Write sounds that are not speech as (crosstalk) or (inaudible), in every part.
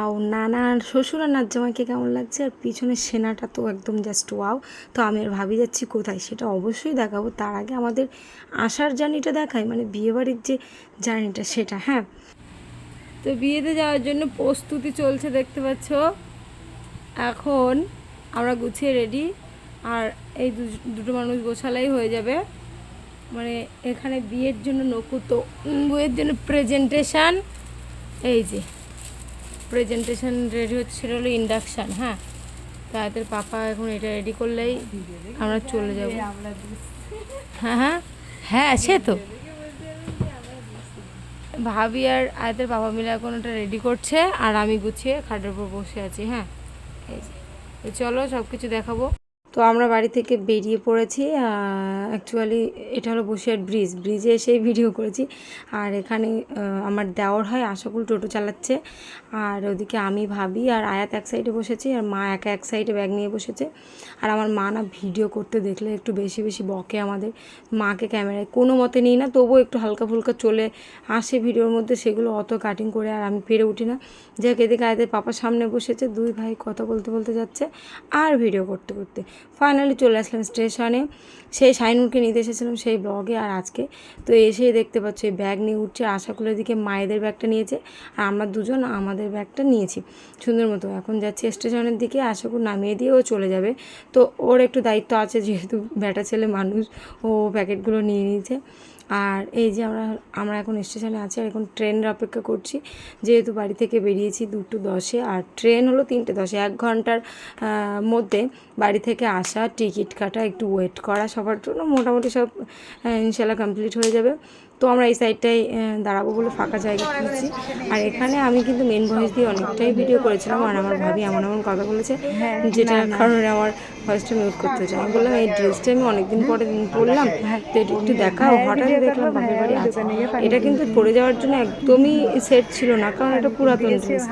আও নানা শ্বশুর আর নাচ জামাইকে কেমন লাগছে? আর পিছনের সেনাটা তো একদম জাস্ট ওয়াও তো আমি আর ভাবি যাচ্ছি কোথায়? সেটা অবশ্যই দেখাবো। তার আগে আমাদের আসার জার্নিটা দেখাই মানে বিয়েবাড়ির যে জার্নিটা সেটা হ্যাঁ? তো বিয়েতে যাওয়ার জন্য প্রস্তুতি চলছে, দেখতে পাচ্ছ? এখন আমরা গুছিয়ে রেডি আর এই দুটো মানুষ গোছালাই হয়ে যাবে। মানে এখানে বিয়ের জন্য নকুত বইয়ের জন্য প্রেজেন্টেশন এই যে। প্রেজেন্টেশন রেডি হচ্ছে সেটা হলো ইন্ডাকশান হ্যাঁ? তাদের পাপা এখন এটা রেডি করলেই আমরা চলে যাব। হ্যাঁ হ্যাঁ? হ্যাঁ সে তো। ভাবি আর আয়তের বাবা মিলে এখন ওটা রেডি করছে, আর আমি গুছিয়ে খাটের উপর বসে আছি হ্যাঁ? চলো সব কিছু দেখাবো। তো আমরা বাড়ি থেকে বেরিয়ে পড়েছি অ্যাকচুয়ালি এটা হলো বসিরহাট ব্রিজ ব্রিজে এসেই ভিডিও করেছি। আর এখানে আমার দেওয়ার হয়, আশাকুল টোটো চালাচ্ছে। আর ওদিকে আমি, ভাবি আর আয়াত এক সাইডে বসেছি আর মা একা এক সাইডে ব্যাগ নিয়ে বসেছে। আর আমার মা না ভিডিও করতে দেখলে একটু বেশি বেশি বকে আমাদের। মাকে ক্যামেরায় কোনো মতে নিই না, তবুও একটু হালকা ফুলকা চলে আসে ভিডিওর মধ্যে। সেগুলো অত কাটিং করে আর আমি পেরে উঠি না। যাক, এদিকে আয়দের পাপার সামনে বসেছে, দুই ভাই কথা বলতে বলতে যাচ্ছে আর ভিডিও করতে করতে। ফাইনালি চলে আসলাম স্টেশনে। সেই শাইনুরকে নিতে এসেছিলাম সেই ব্লগে আর আজকে তো এসেই দেখতে পাচ্ছি ব্যাগ নিয়ে উঠছে। আশাকুলের দিকে মায়েদের ব্যাগটা নিয়েছে। আর আমরা দুজন আমাদের ব্যাগটা নিয়েছি। সুন্দর মতো এখন যাচ্ছি স্টেশনের দিকে। আশাকুল নামিয়ে দিয়ে ও চলে যাবে। তো ওর একটু দায়িত্ব আছে, যেহেতু ব্যাটা ছেলে মানুষ, ও প্যাকেটগুলো নিয়ে নিয়েছে। আর এই যে আমরা আমরা এখন স্টেশনে আছি আর এখন ট্রেনের অপেক্ষা করছি। যেহেতু বাড়ি থেকে বেরিয়েছি দুটো দশে আর ট্রেন হলো তিনটে দশে। এক ঘণ্টার মধ্যে বাড়ি থেকে আসা, টিকিট কাটা, একটু ওয়েট করা সবার জন্য মোটামুটি সব ইনশাল্লাহ কমপ্লিট হয়ে যাবে। তো আমরা এই সাইডটাই দাঁড়াবো বলে ফাঁকা জায়গা খুঁজছি। আর এখানে আমি কিন্তু মেন ভয়েস দিয়ে অনেকটাই ভিডিও করেছিলাম আর আমার ভাবি এমন এমন কথা বলেছে যেটার কারণে আমার ভয়েসটা মিউট করতে চাই। আমি বললাম এই ড্রেসটা আমি অনেকদিন পরে পরলাম তো এটা একটু দেখাও হঠাৎ দেখলাম বাপের বাড়ি আছে। এটা কিন্তু পরে যাওয়ার জন্য একদমই সেট ছিল না কারণ এটা পুরাতন ড্রেস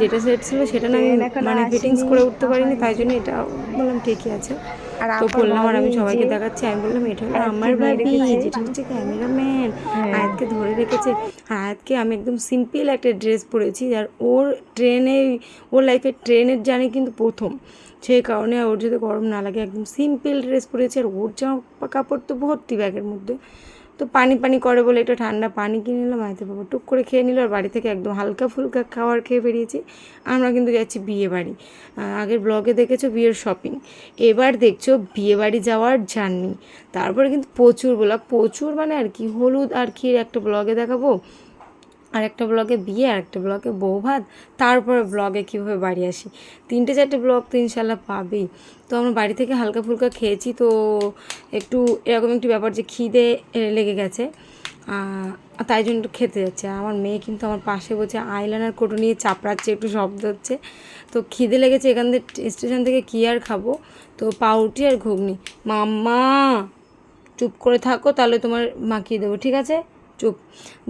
যেটা সেট ছিল সেটা না আমি মানে ফিটিংস করে উঠতে পারিনি তাই জন্য এটা বললাম ঠিকই আছে। তো বললাম আর আমি সবাইকে দেখাচ্ছি। আমি বললাম এটা হলো আমার ভাবি যেটা হচ্ছে ক্যামেরাম্যান। আয়াতকে ধরে রেখেছে। আয়াতকে আমি একদম সিম্পল একটা ড্রেস পরেছি আর ওর ট্রেনে ওর লাইফে ট্রেনের জার্নি কিন্তু প্রথম। সেই কারণে ওর যদি গরম না লাগে একদম সিম্পল ড্রেস পরেছে। আর ওর জামা কাপড় তো ভর্তি ব্যাগের মধ্যে। তো পানি পানি করে বলে একটু ঠান্ডা পানি কিনে নিলাম আয়তে বাবা টুক করে খেয়ে নিল, আর বাড়ি থেকে একদম হালকা ফুলকা খাওয়ার খেয়ে বেরিয়েছি। আমরা কিন্তু যাচ্ছি বিয়ে বাড়ি। আগের ব্লগে দেখেছ বিয়ের শপিং এবার দেখছ বিয়ে বাড়ি যাওয়ার জার্নি তারপরে কিন্তু প্রচুর বলা, প্রচুর মানে আর কি, হলুদ আর কি একটা ব্লগে দেখাবো। আর একটা ব্লগে বিয়ে আর একটা ব্লগে বউ ভাত তারপরে ব্লগে কীভাবে বাড়ি আসি। তিনটে চারটে ব্লগ তো ইনশাল্লাহ পাবেই। তো আমরা বাড়ি থেকে হালকা ফুলকা খেয়েছি, তো একটু এরকম একটি ব্যাপার যে খিদে লেগে গেছে তাই জন্য একটু খেতে যাচ্ছে। আমার মেয়ে কিন্তু আমার পাশে বসে আইলাইনার কোটো নিয়ে চাপড়াচ্ছে, একটু শব্দ হচ্ছে। তো খিদে লেগেছে, এখান থেকে স্টেশন থেকে কী আর খাব? তো পাউরুটি আর ঘুগনি। মাম্মা, চুপ করে থাকো, তাহলে তোমার মাখিয়ে দেবো, ঠিক আছে? চুপ।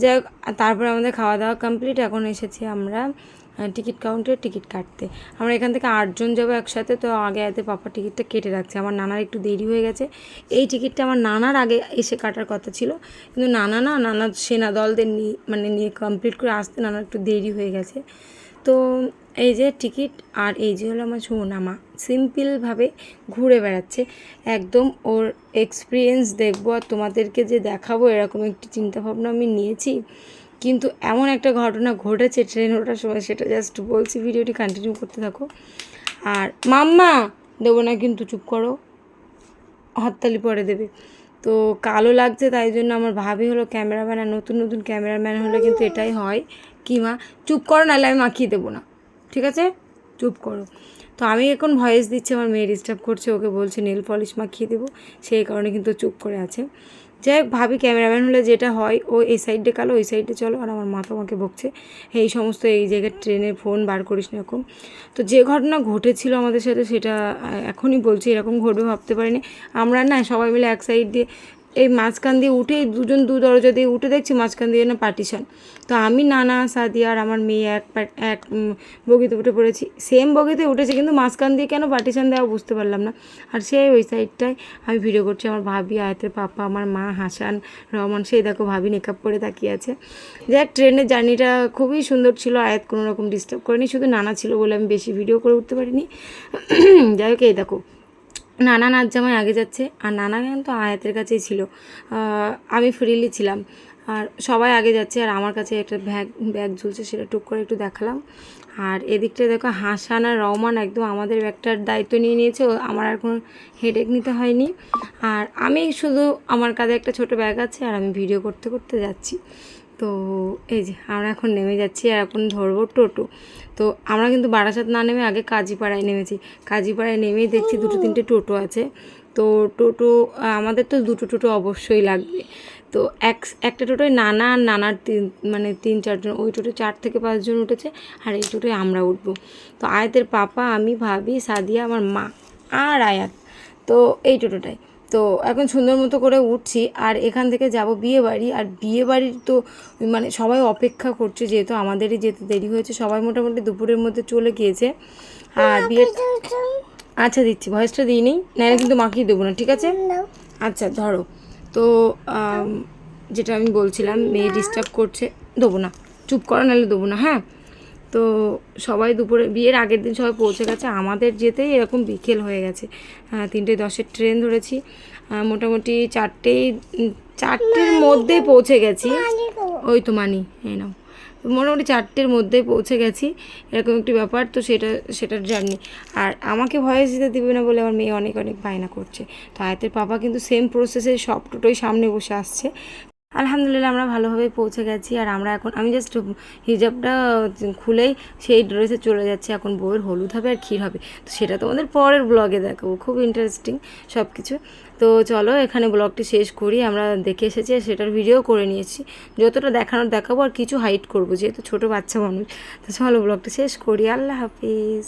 যাই হোক তারপরে আমাদের খাওয়া দাওয়া কমপ্লিট এখন এসেছি আমরা টিকিট কাউন্টারে টিকিট কাটতে। আমরা এখান থেকে আটজন যাব একসাথে, তো আগে আগে পাপা টিকিটটা কেটে রাখছে। আমার নানার একটু দেরি হয়ে গেছে। এই টিকিটটা আমার নানার আগে এসে কাটার কথা ছিল। কিন্তু নানা না, নানা সেনা দলদের নিয়ে মানে নিয়ে কমপ্লিট করে আসতে নানার একটু দেরি হয়ে গেছে। তো এই যে টিকিট আর এই যে হলো আমার সোনামা সিম্পলভাবে ঘুরে বেড়াচ্ছে। একদম ওর এক্সপিরিয়েন্স দেখব আর তোমাদেরকে যে দেখাবো এরকম একটি চিন্তাভাবনা আমি নিয়েছি। কিন্তু এমন একটা ঘটনা ঘটেছে ট্রেন ওঠার সময়, সেটা জাস্ট বলছি, ভিডিওটি কন্টিনিউ করতে থাকো। আর মাম্মা, দেবো না কিন্তু চুপ করো হাততালি পরে দেবে। তো কালো লাগছে, তাই জন্য আমার ভাবি হলো ক্যামেরাম্যান, আর নতুন নতুন ক্যামেরাম্যান হলে কিন্তু এটাই হয়। কি মা? চুপ করো, নাহলে আমি মাখিয়ে দেবো না। ঠিক আছে? চুপ করো। তো আমি এখন ভয়েস দিচ্ছি, আমার মেয়ে ডিস্টার্ব করছে, ওকে বলছে, নেল পলিশ মাখিয়ে দেবো। সেই কারণে কিন্তু চুপ করে আছে। যাই হোক, ভাবি ক্যামেরাম্যান হলে যেটা হয়, ও এই সাইডে কালো, ওই সাইডে চলো, আর আমার মা তো আমাকে বকছে। এই সমস্ত এই জায়গায় ট্রেনে ফোন বার করিস না এরকম। তো যে ঘটনা ঘটেছিল আমাদের সাথে, সেটা এখনই বলছি, এরকম ঘটবে, ভাবতে পারিনি। আমরা না সবাই মিলে এক সাইড দিয়ে এই মাঝখান দিয়ে উঠে দুজন দু দরজা দিয়ে উঠে দেখছি মাঝখান দিয়ে না পার্টিশন। তো আমি, নানা, সাদিয়া আর আমার মেয়ে এক এক বগিতে উঠে পড়েছি। সেম বগিতে উঠেছি, কিন্তু মাঝখান দিয়ে কেন পার্টিশন দেওয়া বুঝতে পারলাম না। আর সেই ওই সাইডটায় আমি ভিডিও করছি, আমার ভাবি, আয়তের পাপা, আমার মা, হাসান, রহমান, সেই দেখো ভাবি মেকআপ করে তাকিয়ে আছে। যাক ট্রেনের জার্নিটা খুবই সুন্দর ছিল, আয়াত কোনো রকম ডিস্টার্ব করেনি, শুধু নানা ছিল বলে আমি বেশি ভিডিও করে উঠতে পারিনি। (clears throat) যাই হোক, এই দেখো। নানা নাচ জামাই আগে যাচ্ছে, আর নানা কিন্তু আয়াতের কাছেই ছিল। আমি ফ্রিলি ছিলাম। আর সবাই আগে যাচ্ছে, আর আমার কাছে একটা ব্যাগ ব্যাগ ঝুলছে, সেটা টুক করে একটু দেখালাম। আর এদিকটা দেখো, হাসান আর রহমান একদম আমাদের ব্যাগটার দায়িত্ব নিয়ে নিয়েছে আমার আর কোনো হেডেক নিতে হয়নি। আর আমি শুধু আমার কাছে একটা ছোট ব্যাগ আছে, আর আমি ভিডিও করতে করতে যাচ্ছি। তো এই যে আমরা এখন নেমে যাচ্ছি আর এখন ধরবো টোটো। তো আমরা কিন্তু বারাসাত না নেমে আগে কাজীপাড়ায় নেমেছি। কাজীপাড়ায় নেমেই দেখছি দুটো তিনটে টোটো আছে। তো টোটো আমাদের তো দুটো টোটো অবশ্যই লাগবে। তো এক একটা টোটোয় নানা আর নানার তিন মানে তিন চারজন ওই টোটো চার থেকে পাঁচজন উঠেছে আর এই টোটোয় আমরা উঠবো। তো আয়াতের পাপা আমি ভাবি সাদিয়া আমার মা আর আয়াত। তো এই টোটোটায়। তো এখন সুন্দর মতো করে উঠছি আর এখান থেকে যাব বিয়ে বাড়ি আর বিয়ে বাড়ির তো মানে সবাই অপেক্ষা করছে যেহেতু আমাদেরই যেতে দেরি হয়েছে সবাই মোটামুটি দুপুরের মধ্যে চলে গিয়েছে। আর বিয়ে আচ্ছা দিচ্ছি ভয়েসটা দিই নেই নাহলে কিন্তু মাখিয়ে দেবো না ঠিক আছে? আচ্ছা ধরো। তো যেটা আমি বলছিলাম মেয়ে ডিস্টার্ব করছে দেবো না চুপ করা নাহলে দেবো না হ্যাঁ? তো সবাই দুপুরে বিয়ের আগের দিন সবাই পৌঁছে গেছে। আমাদের যেতেই এরকম বিকেল হয়ে গেছে। তিনটে দশের ট্রেন ধরেছি। মোটামুটি চারটেই চারটের মধ্যেই পৌঁছে গেছি। ওই তো মানি এই নাও। মোটামুটি চারটের মধ্যেই পৌঁছে গেছি। এরকম একটি ব্যাপার তো সেটা সেটার জার্নি। আর আমাকে ভয়েস দিতে দিবে না বলে আমার মেয়ে অনেক অনেক বায়না করছে। তো আয়তের পাপা কিন্তু সেম প্রসেসে সব টোটোই সামনে বসে আসছে। আলহামদুলিল্লাহ আমরা ভালোভাবে পৌঁছে গেছি আর আমরা এখন, আমি জাস্ট হিজাবটা খুলেই সেই ড্রেসে চলে যাচ্ছি। এখন বউয়ের হলুদ হবে আর ক্ষীর হবে। তো সেটা তোমাদের পরের ব্লগে দেখাবো। খুব ইন্টারেস্টিং সব কিছু তো চলো এখানে ব্লগটি শেষ করি। আমরা দেখে এসেছি আর সেটার ভিডিও করে নিয়েছি। যতটা দেখানোর দেখাবো আর কিছু হাইট করব, যেহেতু ছোটো বাচ্চা মানুষ। তো চলো ব্লগটা শেষ করি। আল্লাহ হাফিজ।